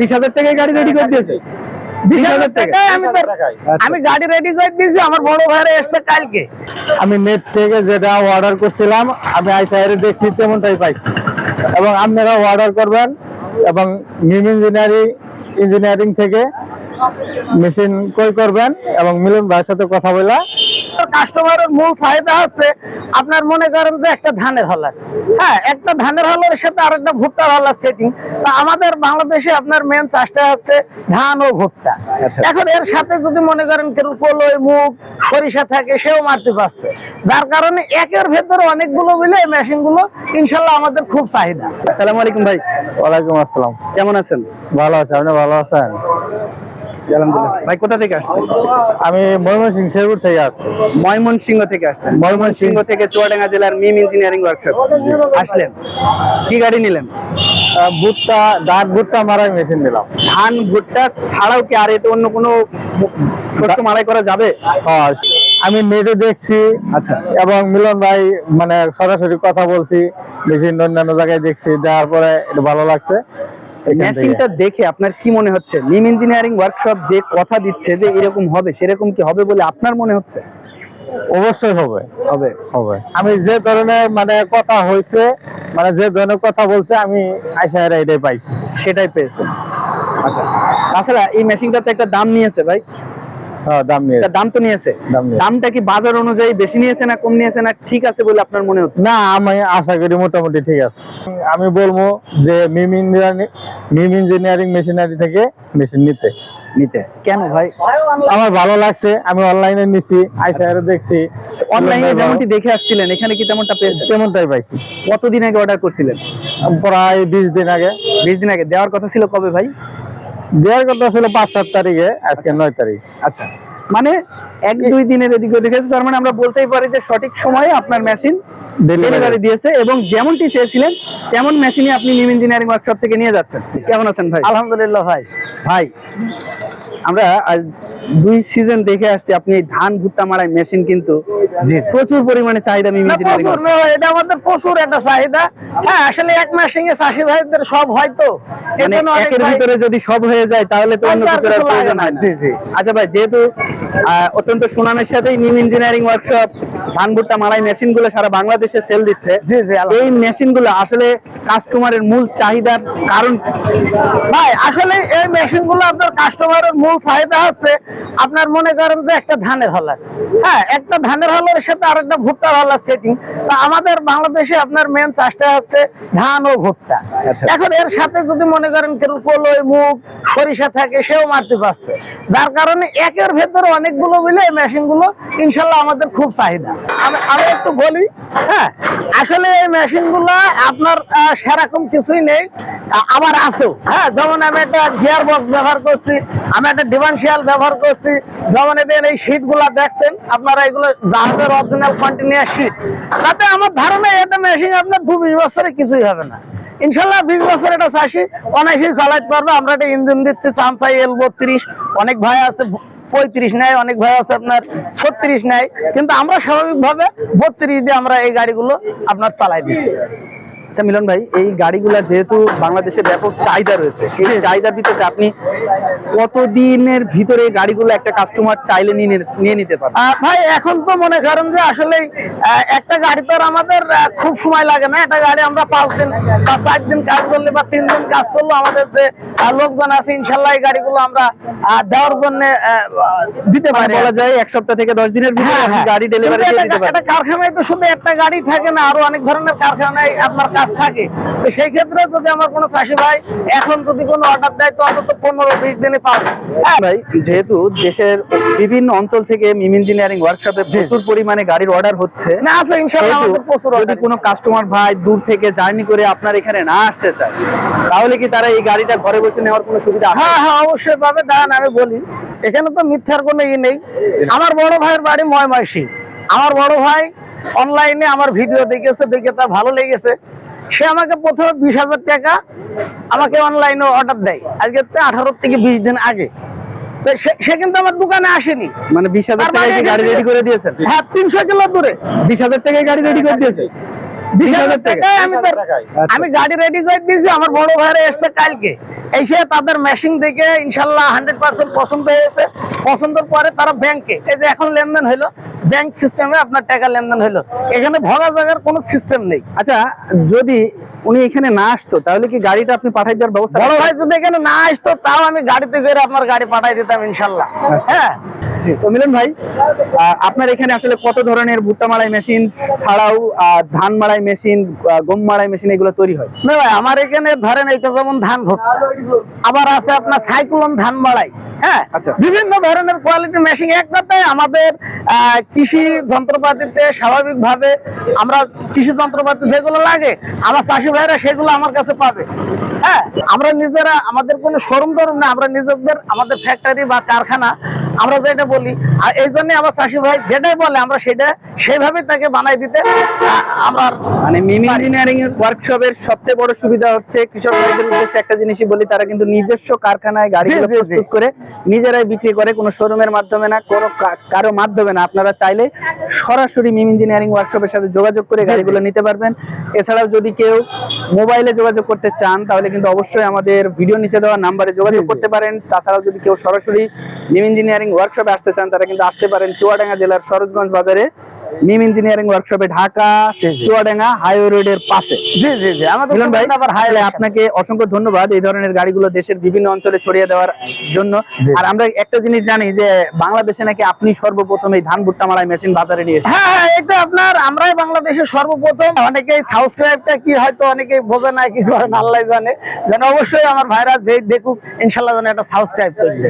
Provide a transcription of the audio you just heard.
বিশ হাজার টাকায় গাড়ি রেডি করে দিয়েছে। আমি আচ্ছা। আমি গাড়ি রেডি করে দিয়েছি আমার বড় ভাইরা এসছে কালকে। আমি নেট থেকে যেটা অর্ডার করছিলাম আমি আইসাইরে দেখছি তেমনটাই পাইছি। এবং আপনারা অর্ডার করবেন এবং নিম ইঞ্জিনিয়ারিং ইঞ্জিনিয়ারিং থেকে মেশিন কই করবেন এবং মিলন ভাইয়ের সাথে কথা বলা কাস্টমারের মূল ফায়দা হচ্ছে আপনার মনে করেন যে একটা ধানের হলার। হ্যাঁ একটা ধানের হলার সাথে আরেকটা ভুট্টার হলার সেটিং তা আমাদের বাংলাদেশে আপনার মেন চাষটা হচ্ছে ধান ও ভুট্টা। আচ্ছা। এখন এর সাথে যদি মনে করেন কেউ কলই মুগ সরিষা থাকে সেও মারতে পারছে। যার কারণে একের ভেতরে অনেকগুলো মিলে এই মেশিনগুলো ইনশাল্লাহ আমাদের খুব চাহিদা। আসসালামু আলাইকুম ভাই। ওয়ালাইকুম আসসালাম। কেমন আছেন? ভালো আছে আপনি ভালো আছেন? ভাই কোথা থেকে আসছেন? আমি ময়মনসিং শেরপুর থেকে আসছি। ময়মনসিংহ থেকে আসছেন। ময়মনসিংহ। থেকে চুয়াডাঙ্গা জেলার মিম ইঞ্জিনিয়ারিং ওয়ার্কশপ আসলেন। কি গাড়ি নিলেন? ভুট্টা ডাক ভুট্টা মারাই মেশিন নিলাম। ধান ভুট্টা ছাড়াও কি আর এতে অন্য কোনো শস্য মাড়াই করা যাবে? আমি নেটে দেখছি আচ্ছা। এবং মিলন ভাই মানে সরাসরি কথা বলছি। মেশিন অন্যান্য জায়গায় দেখছি দেওয়ার পরে এটা ভালো লাগছে। মেশিনটা দেখে আপনার কি মনে হচ্ছে? নিম ইঞ্জিনিয়ারিং ওয়ার্কশপ যে কথা দিচ্ছে যে এরকম হবে সেরকম কি হবে বলে আপনার মনে হচ্ছে? অবশ্যই হবে। হবে। হবে। আমি যে ধরনের মানে কথা হয়েছে মানে যে ধরনের কথা বলছে আমি আইসাহেরা এটাই পাইছি। সেটাই পেয়েছে। আচ্ছা। তাছাড়া এই মেশিনটাতে একটা দাম নিয়েছে ভাই। দাম নিয়ে দাম তো নিয়েছে। দামটা কি বাজার অনুযায়ী বেশি নিয়েছে না কম নিয়েছে না ঠিক আছে বলে আপনার মনে হচ্ছে? না আমি আশা করি মোটামুটি ঠিক আছে। আমি বলব যে Mim engineering Mim engineering machinery থেকে মেশিন নিতে। নিতে। কেন ভাই? আমার ভালো লাগছে আমি অনলাইনে নিছি দেখছি। অনলাইনে যেমনটি দেখে আসছিলেন এখানে কি তেমনটা পেয়েছেন? তেমনটাই পাইছি। কতদিন আগে অর্ডার করছিলেন? প্রায় বিশ দিন আগে। বিশ দিন আগে। দেওয়ার কথা ছিল কবে ভাই? দেওয়ার কথা ছিল পাঁচ সাত তারিখে আজকে নয় তারিখ। আচ্ছা। মানে এক দুই দিনের এদিকে দেখেছি তার মানে আমরা বলতেই পারি যে সঠিক সময়ে আপনার মেশিন ডেলিভারি দিয়েছে এবং যেমনটি চেয়েছিলেন তেমন মেশিনই আপনি নিম ইঞ্জিনিয়ারিং ওয়ার্কশপ থেকে নিয়ে যাচ্ছেন। কেমন আছেন ভাই? আলহামদুলিল্লাহ ভাই। ভাই আমরা আজ দুই সিজন দেখে আসছি আপনি ধান ভুট্টা মারাই মেশিন কিন্তু প্রচুর পরিমাণে চাহিদা মিম না, ইঞ্জিনিয়ারিং প্রচুর না, এটা আমাদের প্রচুর একটা চাহিদা। হ্যাঁ আসলে এক মাসে চাষি ভাইদের সব হয়তো মানে এজন্য অনেক একের ভিতরে যদি সব হয়ে যায় তাহলে তো অন্য কিছুর কিছু প্রয়োজন হয় জি, জি। আচ্ছা ভাই যেহেতু অত্যন্ত সুনামের সাথেই নিম ইঞ্জিনিয়ারিং ওয়ার্কশপ ধান ভুট্টা মারাই মেশিনগুলো সারা বাংলাদেশে সেল দিচ্ছে। এই মেশিনগুলো আসলে কাস্টমারের মূল চাহিদার কারণ ভাই আসলে এই মেশিনগুলো আপনার কাস্টমারের মূল ফায়দা হচ্ছে আপনার মনে করেন যে একটা ধানের হলার হ্যাঁ একটা ধানের হলার সাথে আরেকটা ভুট্টার হলার সেটিং তা আমাদের বাংলাদেশে আপনার মেন চাষটা হচ্ছে ধান ও ভুট্টা। আচ্ছা। এখন এর সাথে যদি মনে করেন কেউ কলই মুগ সরিষা থাকে সেও মারতে পারছে। যার কারণে একের ভেতরে অনেকগুলো মিলে এই মেশিনগুলো ইনশাল্লাহ আমাদের খুব চাহিদা। আমি- একটু বলি হ্যাঁ আসলে এই মেশিন আপনার সেরকম কিছুই নেই। আ- আবার আছেও হ্যাঁ যেমন আমি একটা গিয়ার বক্স ব্যবহার করছি, আমি একটা ডিফারেন্সিয়াল ব্যবহার করছি, যেমন এদের এই শীটগুলা দেখছেন, আপনারা এগুলো জাহাজের অরিজিনাল কন্টিনিউয়াস শীট তাতে আমার ধারণা এটা মেশিন আপনার দু বিশ বছরে কিছুই হবে না। ইনশাল্লাহ বিশ বছর এটা চাষি অনেকেই চালাইতে পারবে। আমরা একটা ইঞ্জিন দিচ্ছি, চামচাই এল বত্রিশ, অনেক ভাই আছে পঁয়ত্রিশ নেয়, অনেক ভাই আছে আপনার ছত্রিশ নেয়। কিন্তু আমরা স্বাভাবিকভাবে বত্রিশ দিয়ে আমরা এই গাড়িগুলো আপনার চালাই দিচ্ছি। আচ্ছা মিলন ভাই এই গাড়িগুলা যেহেতু বাংলাদেশে ব্যাপক চাহিদা রয়েছে এই চাহিদার ভিতরে আপনি কতদিনের ভিতরে এই গাড়িগুলো একটা কাস্টমার চাইলে নিয়ে নিতে আহ, ভাই এখন তো মনে করেন যে আসলে একটা গাড়ি তো আমাদের খুব সময় লাগে না। একটা গাড়ি আমরা পাঁচ দিন বা চার দিন কাজ করলে বা তিন দিন কাজ করলে আমাদের যে লোকজন আছে ইনশাল্লাহ এই গাড়িগুলো আমরা দেওয়ার জন্য দিতে মানে পারি। বলা যায় এক সপ্তাহ থেকে দশ দিনের ভিতরে হ্যাঁ, হ্যাঁ। গাড়ি ডেলিভারি কারখানায় তো শুধু একটা গাড়ি থাকে না আরও অনেক ধরনের কারখানায় আপনার কাজ থাকে। তো সেই ক্ষেত্রে যদি আমার কোনো চাষি ভাই এখন যদি কোনো অর্ডার দেয় তো অন্তত পনেরো বিশ দিনে পাবে। হ্যাঁ ভাই যেহেতু দেশের বিভিন্ন অঞ্চল থেকে মিম ইঞ্জিনিয়ারিং ওয়ার্কশপে প্রচুর পরিমাণে গাড়ির অর্ডার হচ্ছে। না আছে আমাদের প্রচুর যদি কোনো কাস্টমার ভাই দূর থেকে জার্নি করে আপনার এখানে না আসতে চায় তাহলে কি তারা এই গাড়িটা ঘরে বসে নেওয়ার কোনো সুবিধা হ্যাঁ হ্যাঁ অবশ্যই পাবে। দাঁড়ান আমি বলি এখানে তো মিথ্যার কোনো ই নেই। আমার বড় ভাইয়ের বাড়ি ময়মনসিং আমার বড় ভাই অনলাইনে আমার ভিডিও দেখেছে দেখে তার ভালো লেগেছে। সে আমাকে প্রথমে বিশ হাজার টাকা আমাকে অনলাইনে অর্ডার দেয়। আজকে আঠারো থেকে বিশ দিন আগে। সে- সে কিন্তু আমার দোকানে আসেনি। মানে বিশ হাজার টাকায় মানে গাড়ি রেডি করে দিয়েছেন? হ্যাঁ তিনশো কিলো দূরে। বিশ হাজার টাকায় গাড়ি রেডি করে দিয়েছে। আমি গাড়ি রেডি করে দিয়েছি আমার বড় ভাইরা এসছে কালকে। এসে তাদের মেশিন দেখে ইনশাল্লাহ হান্ড্রেড পার্সেন্ট পছন্দ হয়েছে। পছন্দের পরে তারা ব্যাংকে এই যে এখন লেনদেন হলো ব্যাংক সিস্টেমে আপনার টাকা লেনদেন হলো এখানে ভগা জায়গার কোনো সিস্টেম নেই। আচ্ছা যদি উনি এখানে না আসতো তাহলে কি গাড়িটা আপনি পাঠাই দেওয়ার ব্যবস্থা বড় ভাই যদি এখানে না আসতো তাও আমি গাড়িতে করে আপনার গাড়ি পাঠাই দিতাম ইনশাল্লাহ। আচ্ছা। হ্যাঁ। তো মিলন ভাই আপনার এখানে আসলে কত ধরনের ভুট্টা মাড়াই মেশিন ছাড়াও ধান মাড়াই মেশিন গম মাড়াই মেশিন এগুলো তৈরি হয়? না ভাই আমার এখানে ধরেন এটা যেমন ধান ভুট্টা আবার আছে আপনার সাইক্লোন ধান বাড়াই হ্যাঁ আচ্ছা। বিভিন্ন ধরনের কোয়ালিটি মেশিন একটাতে আমাদের আহ, কৃষি যন্ত্রপাতিতে স্বাভাবিকভাবে আমরা কৃষি যন্ত্রপাতি যেগুলো লাগে আমার চাষি ভাইরা সেগুলো আমার কাছে পাবে হ্যাঁ আমরা নিজেরা আমাদের কোনো শোরুম টরুম না আমরা নিজেদের আমাদের ফ্যাক্টরি বা কারখানা আমরা যেটা বলি আর এই জন্য আমার চাষি ভাই যেটাই বলে আমরা সেটা সেইভাবে তাকে বানাই দিতে আমরা মানে মিমি ইঞ্জিনিয়ারিং এর ওয়ার্কশপের সবচেয়ে বড় সুবিধা হচ্ছে কৃষক ভাইদের উদ্দেশ্যে একটা জিনিসই বলি তারা কিন্তু নিজস্ব কারখানায় জি। প্রস্তুত করে নিজেরাই বিক্রি করে কোনো শোরুমের মাধ্যমে না কোনো কারও মাধ্যমে না। আপনারা চাইলে সরাসরি মিম ইঞ্জিনিয়ারিং ওয়ার্কশপের সাথে যোগাযোগ করে গাড়িগুলো নিতে পারবেন। এছাড়াও যদি কেউ মোবাইলে যোগাযোগ করতে চান তাহলে কিন্তু অবশ্যই আমাদের ভিডিও নিচে দেওয়া নাম্বারে যোগাযোগ। করতে পারেন। তাছাড়াও যদি কেউ সরাসরি মিম ইঞ্জিনিয়ারিং ওয়ার্কশপে আসতে চান তারা কিন্তু আসতে পারেন চুয়াডাঙ্গা জেলার সরোজগঞ্জ বাজারে। মিম ইঞ্জিনিয়ারিং ওয়ার্কশপে ঢাকা চুয়াডাঙ্গা হাইওয়ে রোডের পাশে। জি জি জি। আমাদের মিলন ভাই আবার হাই আপনাকে অসংখ্য ধন্যবাদ এই ধরনের গাড়িগুলো দেশের বিভিন্ন অঞ্চলে ছড়িয়ে দেওয়ার জন্য। আর আমরা একটা জিনিস জানি যে বাংলাদেশে নাকি আপনি সর্বপ্রথম এই ধান ভুট্টা মারাই মেশিন বাজারে নিয়ে হ্যাঁ হ্যাঁ এটা আপনার আমরাই বাংলাদেশের সর্বপ্রথম। অনেকেই সাবস্ক্রাইবটা কি হয়তো অনেকে বোঝে না কি করেন আল্লাহ জানে। যেন অবশ্যই আমার ভাইরা যে দেখুক ইনশাল্লাহ যেন এটা সাবস্ক্রাইব করে দেয়।